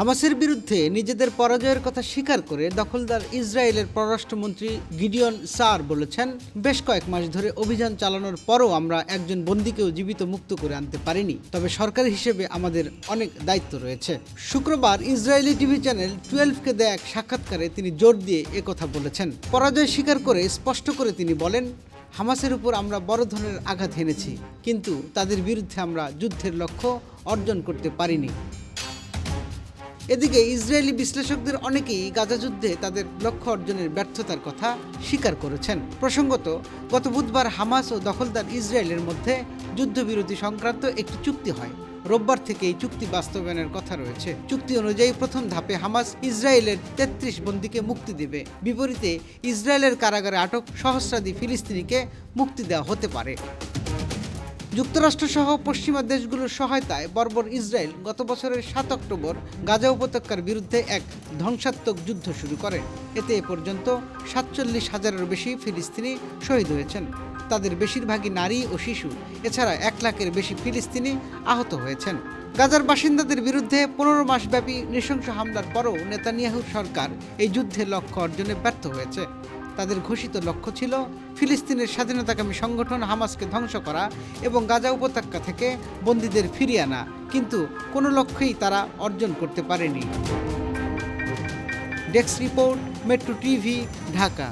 হামাসের বিরুদ্ধে নিজেদের পরাজয়ের কথা স্বীকার করে দখলদার ইসরায়েলের পররাষ্ট্রমন্ত্রী গিডিয়ন সার বলেছেন, বেশ কয়েক মাস ধরে অভিযান চালানোর পরও আমরা একজন বন্দীকেও জীবিত মুক্ত করে আনতে পারিনি। তবে সরকার হিসেবে আমাদের অনেক দায়িত্ব রয়েছে। শুক্রবার ইসরায়েলি টিভি চ্যানেল টুয়েলভকে দেয়া এক সাক্ষাৎকারে তিনি জোর দিয়ে একথা বলেছেন। পরাজয় স্বীকার করে স্পষ্ট করে তিনি বলেন, হামাসের উপর আমরা বড় ধরনের আঘাত হেনেছি কিন্তু তাদের বিরুদ্ধে আমরা যুদ্ধের লক্ষ্য অর্জন করতে পারিনি। এদিকে ইসরায়েলি বিশ্লেষকদের অনেকেই গাজা যুদ্ধে তাদের লক্ষ্য অর্জনের ব্যর্থতার কথা স্বীকার করেছেন। প্রসঙ্গত, গত বুধবার হামাস ও দখলদার ইসরায়েলের মধ্যে যুদ্ধবিরতি সংক্রান্ত একটি চুক্তি হয়। রোববার থেকে এই চুক্তি বাস্তবায়নের কথা রয়েছে। চুক্তি অনুযায়ী প্রথম ধাপে হামাস ইসরায়েলের তেত্রিশ বন্দীকে মুক্তি দেবে। বিপরীতে ইসরায়েলের কারাগারে আটক সহস্রাধিক ফিলিস্তিনিকে মুক্তি দেওয়া হতে পারে। যুক্তরাষ্ট্রসহ পশ্চিমা দেশগুলোর সহায়তায় বর্বর ইসরায়েল গত বছরের সাত অক্টোবর গাজা উপত্যকার বিরুদ্ধে এক ধ্বংসাত্মক যুদ্ধ শুরু করে। এতে এ পর্যন্ত সাতচল্লিশ হাজারের বেশি ফিলিস্তিনি শহীদ হয়েছেন। তাদের বেশিরভাগই নারী ও শিশু। এছাড়া এক লাখের বেশি ফিলিস্তিনি আহত হয়েছেন। গাজার বাসিন্দাদের বিরুদ্ধে পনেরো মাসব্যাপী নৃশংস হামলার পরও নেতানিয়াহুর সরকার এই যুদ্ধের লক্ষ্য অর্জনে ব্যর্থ হয়েছে। তাদের ঘোষিত লক্ষ্য ছিল ফিলিস্তিনের স্বাধীনতাকামী সংগঠন হামাসকে ধ্বংস করা এবং গাজা উপত্যকা থেকে বন্দীদের ফিরিয়ে আনা। কিন্তু কোনো লক্ষ্যেই তারা অর্জন করতে পারেনি। Desk report, metro TV, Dhaka.